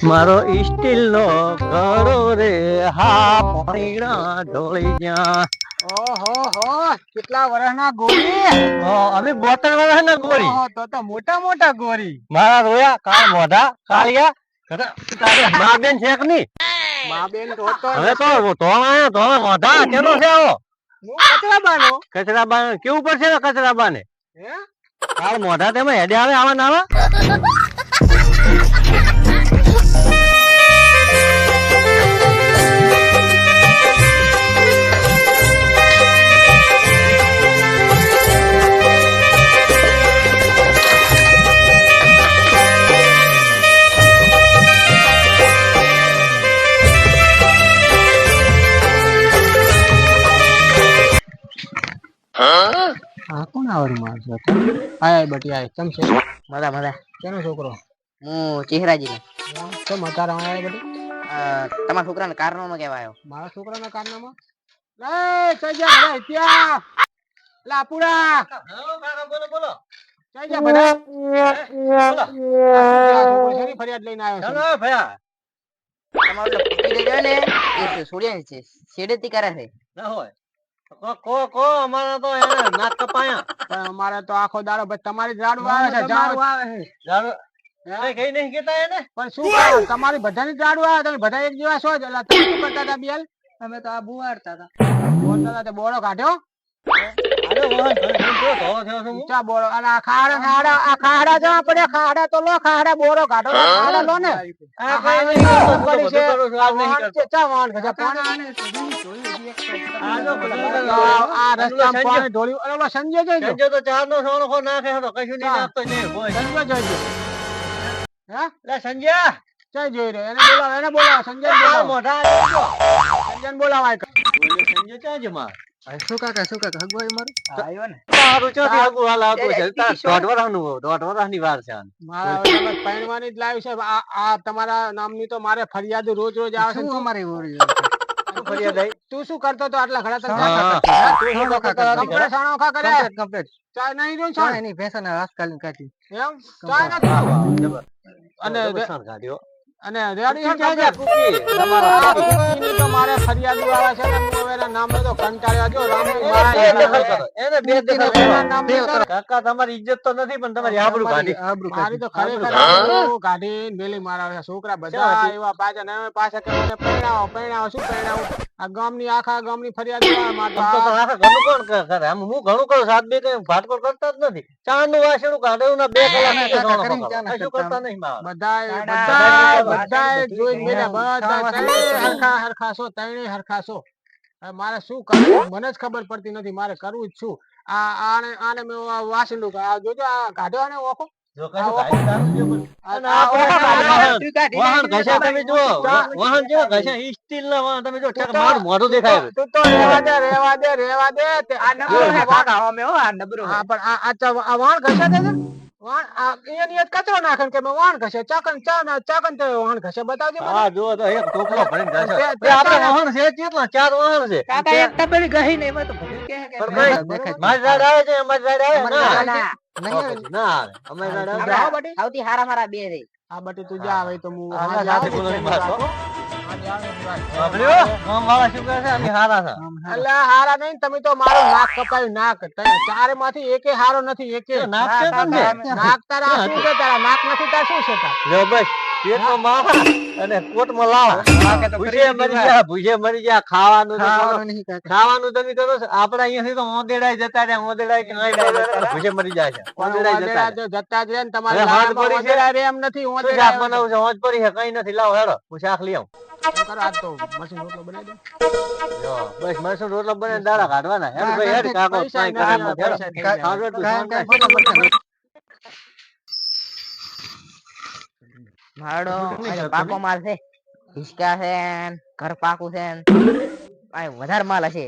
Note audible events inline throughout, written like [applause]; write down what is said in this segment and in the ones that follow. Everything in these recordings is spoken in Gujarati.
મારો સ્ટીલ નો ઘરો રે હા પાણીના ઢોળી જ્યાં. ઓહો હો કેટલા વર્ષના ગોરી? અમે બોતેર વર્ષ ના ગોળી તો તો મોટા મોટા ગોરી. મારા રોયા કાળ મોઢા કાળિયા તારે મા બેન છે કે નહીં? મા બેન તો તો હવે તો ધોળા ધોળા મોઢા કેનો છે આવો? કચરા બાનો કચરા બા કેવું પડશે ને કચરા બાને હે? કાળ મોઢા તેમાં હેડે આવે આવા ના આવે? [laughs] કોણ છે આય બટી આય કેમ છે? મજા મજા. કેનો છોકરો? હું ચહેરાજી ને કેમ અત્યારે બટી? તમારા છોકરાને કારનામાં કેવા આવ્યો મારા છોકરાના કારનામાં? લે ચઈ જા બધા ત્યાં બોલો. બોલો ચઈ જા બોલો. આ છોકરો શેની ફરિયાદ લઈને આવ્યો છે. ભયા. તમારો ઓલો પતિ ને એ છોડ્યા છે. છેડેતી કરે છે. ના હોય. કો કો કો તો નાક કપાયા. પણ અમારે તો આખો દાડો ભાઈ તમારી રાડું આવે છે જાઓ દારૂ કઈ કઈ નહીં કેતા એને? પણ શું કરું? તમારી બધાની જ રાડું આવે તમે બધા એક જેવા છો જ. એટલે તમે કરતા હતા બેલ? અમે તો આ બુવાડતા હતા. બોલતા હતા તે બોળો કાઢ્યો? તો ને તો સંજય- સંજય જોઈ સંજય તો સોનો નાખે છે તો કશું નહીં નાખતો સંજય જોઈ હે સંજય ચા જોઈ રહ્યો એને સંજય બોલાવો મોઢા સંજય બોલાવો સંજય ક્યાં માર? શું કાકા શું કાકા? હગવાઈ મારું? આવ્યો ને. તારું ચોથી આગું હાલ આવતું છે. તાર દોઢ વરસનું- દોઢ વરસની વાર છે મારા ઓલા જ લાવી છે. આ આ તમારા નામની તો મારે ફરિયાદ રોજ રોજ આવે છે તું? શું ફરિયાદ આવી? તું શું કરતો તો આટલા ઘણા તને? કમ્પ્લેટ નહીં કાઢી. એમ. અને અને રેડી છે ક્યાં કુકી? તમારા કુકી. તો મારે ફરિયાદ વાળા છે ને હું એના નામે તો કંટાળ્યો એને બે નામે- કાકા તમારી ઇજ્જત તો નથી પણ તમારી આબરૂ કાઢી. મારી તો ખરેખર આબરૂ કાઢીને મારા છોકરા બધા એવા પાછા ને પાછા કે મને પરણાવો પરણાવો. શું પરણાવું? આ ગામની આખા ગામની ફરિયાદ [coughs] કોણ કરે? આમ હું ઘણું કરું સાત બે કઈ ભાટકોળ કરતા જ નથી. વાસણું ને બે કલાક કરતા. નહીં બધું હરખા હરખા છો ત્રણેય હરખા છો હવે મારે શું કરવું? મને જ ખબર પડતી નથી. મારે કરવું જ છું આ આને આને મેં આ જોજો આ કાઢ્યો આને ઓખો. જો કશું કાઢી જો ઓખો વાહન- ઘસ્યા તમે જુઓ. વાહન જેવા ઘસ્યા, ઈ સ્ટીલના વાહન તમે જો, તું મારું મોઢું દેખાય તું તો રેવા દે રેવા દે રેવા દે આ નબળો હે કાકા અમે હો આ નબળો હા પણ આ આ આ વાણ ઘસે દે વાણ આ એની કચરો નાખે કે મેં વાણ ઘસે ચાકન ચા ચાકન તે વાણ ઘસે બતાવજો હા, જુઓ તો એક ટોપલો ભરીને ઘસે. તે- આપણે વાહન છે કેટલા? ચાર વાહન છે. કાકા એક તપેલી ગહી નહીં એમાં તો બધું કે. મારી રાડ આવે છે મારી રાડ આવે ના રાડ ના, તો પછી ના આવે અમારી રાડ આવે. આપણે આવો બટી? સૌથી હારા મારા બે રે આ બટી તું જા હવે તો હું હા, હાજે હા, બોલો ની વાત હો. હાજે આવું છું, વાત. સાંભળ્યું? ગામવાળા શું કહે છે? અમે હારા છે. અલા હારા નહીં તમે તો મારો નાક કપાયું નાક ચારે માંથી એકે હારો નથી એકે નાક છે નાક તારા શું છે તારા નાક નથી તાર શું છે તાર જો બસ પેટમાં માવા અને કોટમાં લાવા. ભૂજે મરી ગયા ખાવાનું ખાવાનું તમે કરો આપડા અહીંયાથી તો ઓંદેડાય જતા રહ્યા ઓંદેડાય. ભૂસે મરી જાય છે ઓંદેડાય જતા ઓંદેડા રહ્યા. તો જતા જ ને તમારે હવે પડી છે? એમ નથી શું ઓંદેડા શાક એમ બનાવવું છે? હોંજ પડી છે? કઈ નથી લાવો હેડો હું શાક લઈ આવું. કરો આજ તો મશીન રોટલો બનાવી દે. જો બસ મરસું રોટલો બને દાડા કાઢવાના. હેડ ભાઈ હેડ કાકો કામ નથી, હેડો. તું શાંતિ. મારો પાકો માલ છે હિસકા છે ઘર પાકું છે. આ વધારે માલ હશે.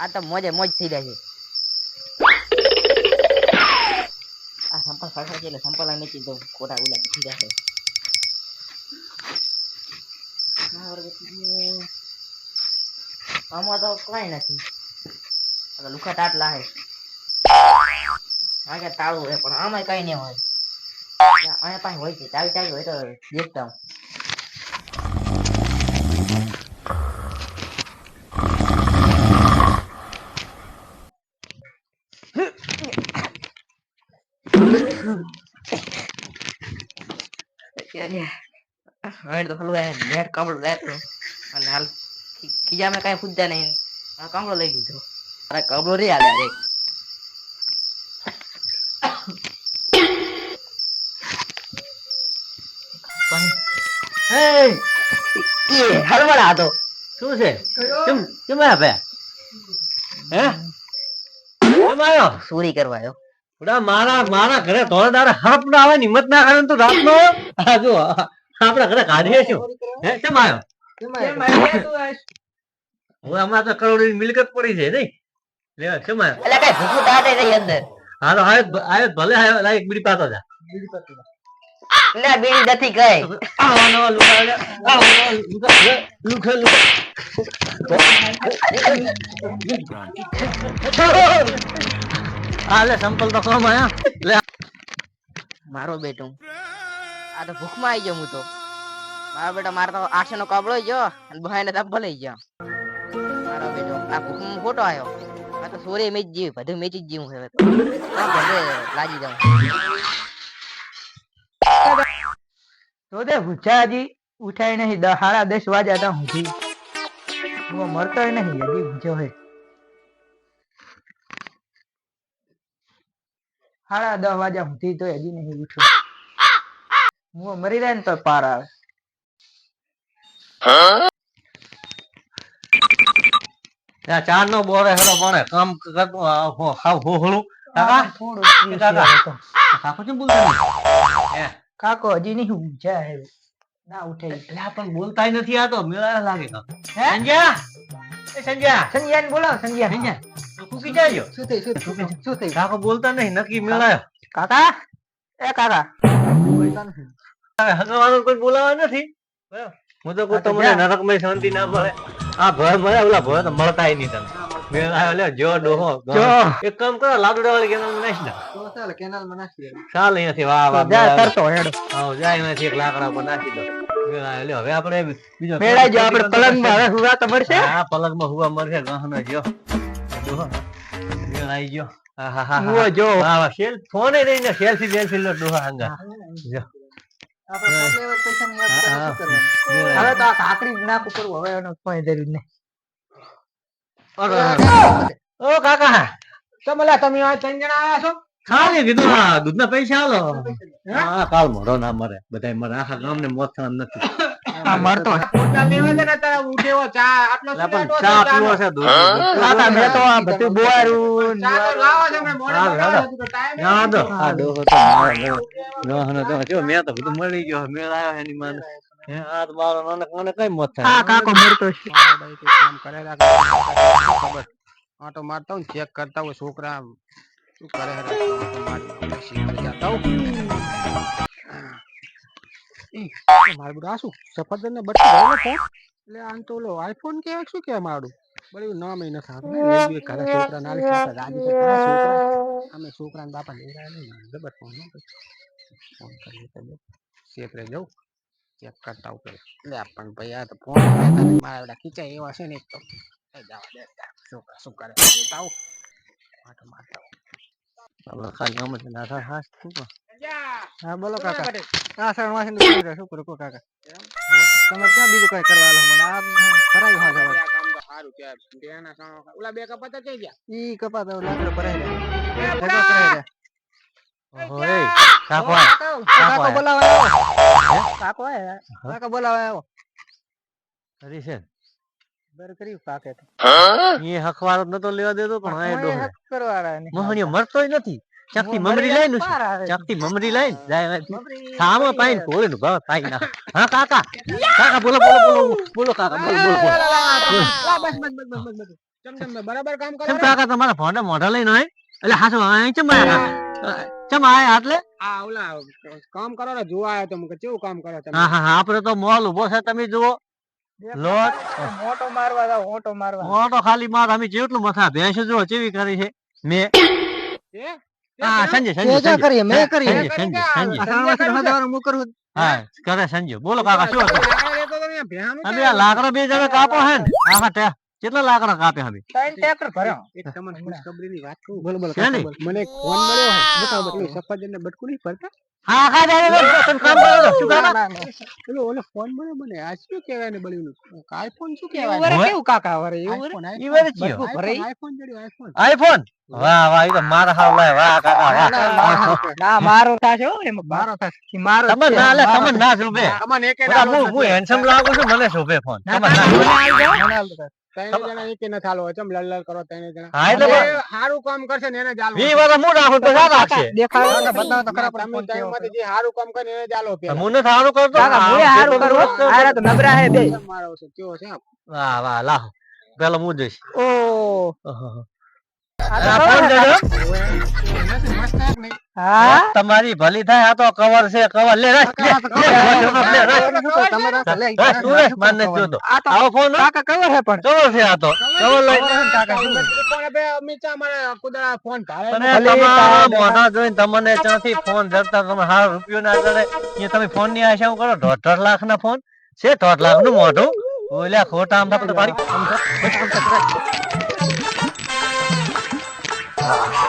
આ તો મોજે મોજ થઈ જાય છે. આ સંપલ ફરફર છે એટલે સંપલ આ નીચે દઉં ખોટા ઉલા થઈ જશે. આમાં તો કઈ નથી. લુખા ટાટલા છે. આ કે તાળું છે પણ આમાં કઈ નહીં હોય. 야, 아니 빨리 왜 이렇게 짤짤 왜 이래 미역병 તો પેલું નેટ કપડું લેતું અને હાલ ખીજામાં કઈ ખુદ નહીં કપડો લઈ લીધો અરે કપડો રે આ એ હળવળ હતો. શું છે? કેમ કેમ આપે હે? કેમ આવ્યો? ચોરી કરવા આવ્યો. ઉડા મારા મારા ઘરે ધોળે દાડે હરપ ના આવે ને હિંમત ના કરે તો રાત નો આ જો આપડા ઘરે કાઢીએ છું હે કેમ આવ્યો? હવે હમણાં તો કરોડો ની મિલકત પડી છે નહીં? લે કેમ આવ્યો? એટલે કઈ ભૂખું દાદે રહી અંદર. હા તો આવ્યો જ- ભલે જ ભલે બીડી પાતો જા. બીડી પાતો જા. લે બીડી નથી કઈ આવો લુગા લે આવો લુગા લે લુખે લુખે આ સંપલ તો કોમ આયા લે. મારો બેટો. આ તો ભૂખમાં આવી ગયો હું તો. મારો બેટો મારે તો આઠસો નો કપડો ગયો અને બહાને ધબ્બો લઈ ગયો. મારો બેટો આ ભૂખમાં ખોટો આવ્યો આ તો સોરે મેચ જીવ બધું મેચ જ જીવું હવે. તો લાગી જાઉં. દે ભૂચાજી ઉઠાય નહીં. દસ સાડા દસ વાગ્યા તા સુધી હું મરતો નહીં. હજી ભૂજો હે. સાડા દસ વાગ્યા સુધી તો હજી નહીં ઉઠ્યો. હું મરી જાય ને તો પાર આવે. ચાર નો બોરે હરો પણ કામ કરતો હો- હાવ હોહળું કાકા? કાકા. કાકો કેમ બોલતા? હે? કાકો હજી નહીં ઊંઝા હે ના ઉઠે. એટલે પણ બોલતા નથી આ તો મેળા લાગે હે? સંજ્યા એ સંજ્યા સંજ્યાને બોલાવો સંજ્યા સંજ્યા કૂકી જાજો. શું થઈ શું થઈ શું થઈ કાકો બોલતા નહીં નક્કી મેળાયો. કાકા? એ કાકા. હગવાનું કોઈ બોલાવા નથી. હું તો કહું તમને નરકમય શાંતિ ના મળે. આ ભય મળે ઓલા ભય તો મળતાય નહીં તમે મેળાયો લ્યો જો ડોહો એક કામ કરો લાકડા વાળી કેનાલ નાખી દો. ચાલ અહીંયાથી વાહ વાહ જા તરતો હેડો. આવો. જાય અહીંયાથી એક લાકડા ઉપર નાખી દો. હવે આપણે બીજો મેળાઈ જાઓ આપણે પલંગમાં હવે હુવા તો મળશે? હા પલંગમાં હુવા મરશે ગહનો જો. ડોહો મેળાઈ ગયો. હા હા હા જો. હા હા સેલ ફોન એ રહીને સેલ્ફી લો ડોહા હંગા. જો. હા, હા. હવે તો આ કાકડી નાખ ઉપર હવે એનો કોઈ જરૂર નહીં. ઓ કાકા તમે તમે આ ત્રણ જણા આવ્યા છો? ખાલી કીધું દૂધ ના પૈસા આલો. હા કાલ મોઢો ના મરે બધા મરે આખા ગામને મોત થવાનું નથી. ને મોડે હા, હા. ના મેં તો બધું મળી ગયો મેળ આવ્યો એની માને. હે આ તો મારો મને કઈ મોત આ થાય કાકો મરતો છે. હા, ભાઈ, તે કામ કરે ખબર? આંટો મારતા હોય ચેક કરતા હોય છોકરા શું કરે રાખે, મારી બધું આ શું સફરજન ને ભરેલો એટલે આમ તો લો આઈફોન કેવાય શું કેવાય મારું? બળી નામ ગયો એક ઘરે છોકરા રાજી ખરા છોકરા. અમે છોકરા ને બાપા લઈ રહ્યા નહીં જબર ફોન કરી શેખ ફોન કરીએ તો જો. શેતરે જવું ચેક કરતા ઉપર. એટલે પણ ભાઈ આ તો ફોન મારા બધા ખીચાય એવા છે ને એક તો. જવા દે. છોકરા શું કરે જોતા આવું. માટો મારતા આવું. ખાલી જ ના થાય હાસ શું કહો? હા બોલો કાકા. આ સણ વાસણ શું કરે શું કરું? કાકા. તમે ક્યાં બીજું કઈ કરવા આલો મને આ કરાયું હા જવા કામ તો સારું છે બેના સણો ઓલા બે કપાતા કઈ ગયા? ઈ કપાતા લાકડો ભરાઈ રહ્યા. ભેગો કરાઈ રહ્યા. ઓહો, એ, કાકો કાકો આયા. બોલાવા કાકો આયા કાકા બોલાવા આવ્યો ખરી છે બર કર્યું કાકે એ હખવારો નતો લેવા દેતો પણ આ ડોહો હક કરવાના નહીં. મોહણીયો મરતોય નથી ચકતી મમરી મરી લઈને પાર મમરી લઈને જાય. પાઈન સામો પાઈને ભાવ થાય ના હા કાકા કાકા બોલો બોલો બોલો બોલો કાકા બોલો બોલો બસ બસ બસ બસ બસ ચમ ચમ બરાબર કામ કરો. કાકા તમારા ભોંડા મોઢા લઈને હોય એટલે હાચો આ ચમ આયા ચમ આયા આટલે આ ઓલા કામ કરો ને જોવા આવ્યો તો મુકે કેવું કામ કરો તમે? હા હા હા આપણે તો મોલ ઊભો છે તમે જુઓ. લોટ મોટો મારવા જાવ મોટો મારવા. મોટો ખાલી માર અમે જેટલું મથા ભેંસ જુઓ ચેવી કરી છે. મેં હે? હા સંજય સંજય કરીએ મેં કરીએ. સંજય સંજય હું કરું. હા કરે સંજય બોલો કાકા શું હતું? અમે લાકડા બે જણા કાપો હે ને. આમાં ટે- કેટલા લાકડા કાપે હવે? ત્રણ ટ્રેક્ટર ભર્યો. એક તમને ખુશખબરીની વાત કહું બોલો બોલો છે મને એક ફોન મળ્યો છે. બતાવો, પેલું સફરજનને બટકું નહીં ભરતા હા હા દાદા, તમે કામ કરો શું કામ? પેલો ઓલો ફોન મળ્યો મને. આ શું કહેવાય ને બળ્યું આઈફોન શું કહેવાય? ઓરે કેવું કાકા ઓરે એવું ઈવર આઈફોન ઈ વારે આઈફોન થયો. આઈફોન આઈફોન વાહ વાહ ઈ તો માર હાવ લાય. વાહ કાકા વાહ. ના મારો થાશે હો એમાં મારો ઈ મારો તમે ના લે તમે ના શોભે તમને એકે હું હું હેન્ડસમ લાગુ છું મને શોભે ફોન તમે ના, મને જાઓ. ત્રણે જણા એકે ન થાલો ચમ લડ લડ કરો ત્રણે જણા. હા એટલે સારું કામ કરશે ને એને વી વાળા હું રાખું તો ના રાખશે? દેખાડો ને બતાવો તો ખરા પણ ફોન કેવો ત્રણમાંથી જે સારું કામ કરે એને ચાલો પેલા. હું સારું કરતો કાકા હું આ હારું પેલો કરું આરા તો નબળા હે બે. મારો છે, કેવો છે વાહ વાહ લાહો. પેલો હું જઈશ. ઓ તમારી ભલી થાય આ તો કવર છે કવર લે આવો ફોન કાકા કવર છે પણ. કવર છે આ તો. કવર લઈ કાકા તમને ત્યાંથી ફોન જતા તમે હાર રૂપિયો ના એ તમે ફોનની આશા હું કરો? દોઢ દોઢ લાખ ના ફોન છે દોઢ લાખનું મોઢું? ઓલ્યા ખોટા આમ થતું પાડી